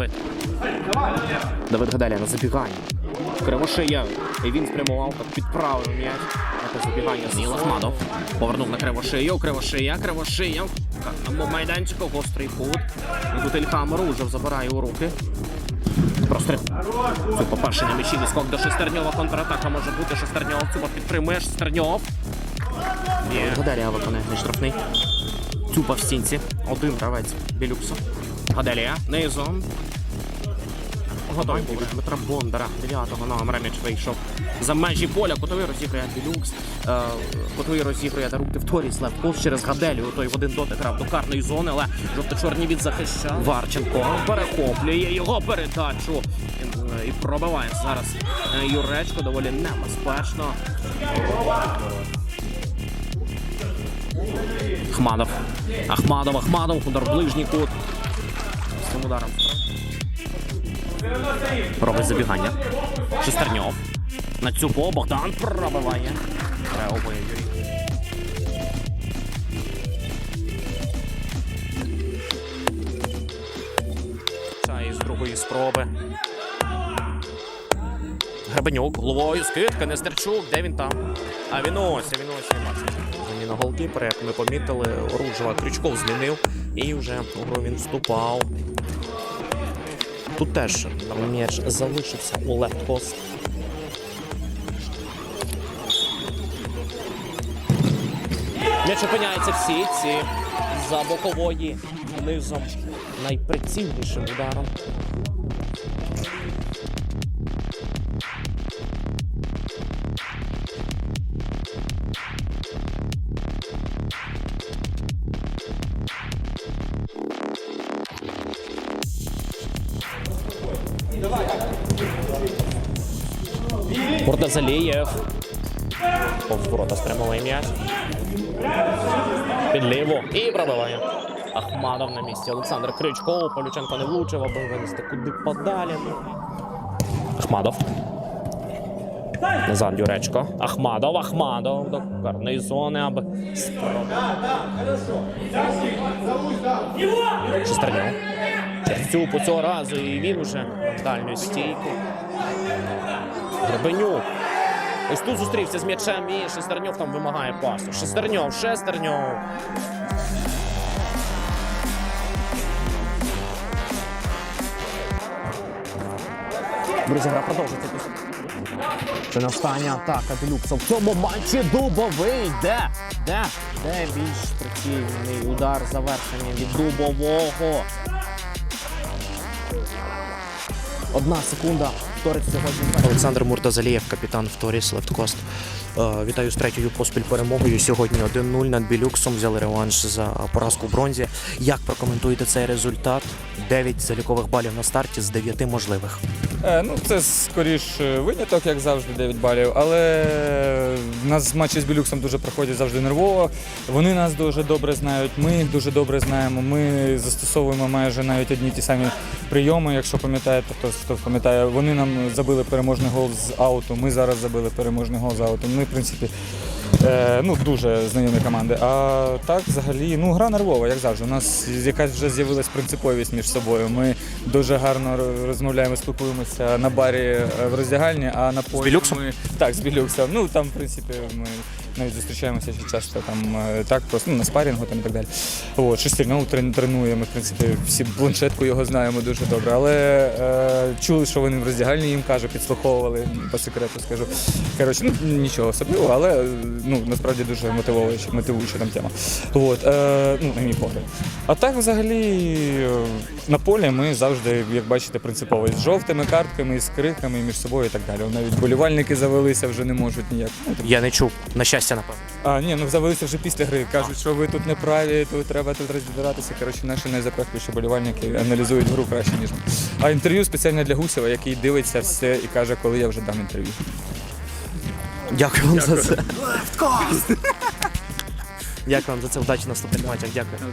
Давид. Давид Гаделя на забігання. Кривошия. І він спрямував так підправив м'яч. На забігання Ніл Ахмадов. Повернув на Кривошию. Кривошия, Кривошия. Майданчику гострий кут. Тут Ільхам Ружев забирає у руки. Простріл. Це по-перше м'ячі скок до Шестерньова. Контратака може бути. Шестерньов. Цуба підтримує Шестерньов. Ні. Гаделія виконає штрафний. Цюпа в стінці. Один гравець Білюксу. Гаделія. Низом. Готовий був Дмитра Бондара, 9-го номера м'яч вийшов за межі поля. Котовий розігрує Білюкс. Е, Котовий розігрує Дарук Торіс Левков через Гаделію. Той в один дотик грав до карної зони, але жовто-чорні від захищав. Варченко перехоплює його передачу. І, і пробиває зараз е, Юречко доволі небезпечно. Ахмадов. Ахмадов, Ахмадов, удар ближній кут. З ударом. Робить забігання. Шестерньов. На цю по Богдан пробиває. Юрій. Та другої спроби. Гребенюк, головою, скидка, Нестерчук, де він там? А він ось, він ось не бачить. Заміна голкіпера, як ми помітили, Оруджева Крючков змінив і вже гру він вступав. Тут теж м'яч залишився у лефткост. М'яч опиняється в сітці за бокової низом найприцільнішим ударом. Муртазалієв. Повз ворота спрямовує м'яч. Під ліву. І пробиває. Ахмадов на місці. Олександр Крючков. Полюченко не влучив, аби винести куди подалі. Ахмадов. Назад Юречко. Ахмадов, Ахмадов до карної зони, аби спробувати. Шестерньов. Цю цього разу і він уже в дальню стійку. Гребенюк. Ось тут зустрівся з м'ячем і Шестерньов там вимагає пасу. Шестерньов, Шестерньов. Друзі, гра продовжується. Це остання атака Білюкса. В цьому матчі дубовий. Де? Де? Де більш прицільний удар завершення від дубового? Одна секунда. Сьогодні. Олександр Муртазалієв, капітан в Торіс Лефткост. Е, Вітаю з третьою поспіль перемогою. Сьогодні 1-0 над Білюксом. Взяли реванш за поразку в бронзі. Як прокоментуєте цей результат? 9 залікових балів на старті з 9 можливих. Е, ну, це скоріш е, виняток, як завжди, 9 балів. Але в нас матчі з Білюксом дуже проходять завжди нервово. Вони нас дуже добре знають, ми їх дуже добре знаємо. Ми застосовуємо майже навіть одні ті самі прийоми. Якщо пам'ятаєте, хто, хто пам'ятає, вони нам забили переможний гол з ауту. Ми зараз забили переможний гол з ауту. Ми, в принципі, е, ну, дуже знайомі команди. А так, взагалі, ну, гра нервова, як завжди. У нас якась вже з'явилась принциповість між собою. Ми дуже гарно розмовляємо, спілкуємося на барі е, в роздягальні, а на полі Білюксом? ми так, з Білюксом. Ну там, в принципі, ми навіть зустрічаємося ще часто там е, так, просто ну, на спарінгу там і так далі. От, шестерньову трен- тренуємо. В принципі, всі планшетку його знаємо дуже добре. Але е, чули, що вони в роздягальні їм кажу, підслуховували по секрету, скажу. Коротше, ну нічого особливого, але ну насправді дуже мотивуюча, мотивуюча там тема. От, е, ну, на мій погляд. А так, взагалі, е, на полі ми завжди, як бачите, принципово з жовтими картками, з криками між собою і так далі. Навіть болівальники завелися вже не можуть ніяк. Ну, так. Я не чув. На щастя, напевно. А, ні, ну завелися вже після гри. Кажуть, що ви тут не праві, тут треба тут розбиратися. Коротше, наші найзапекліші болівальники аналізують гру краще, ніж ми. А інтерв'ю спеціально для Гусєва, який дивиться все і каже, коли я вже дам інтерв'ю. Дякую вам за це. Дякую вам за це. Удачі наступних матчах. Дякую.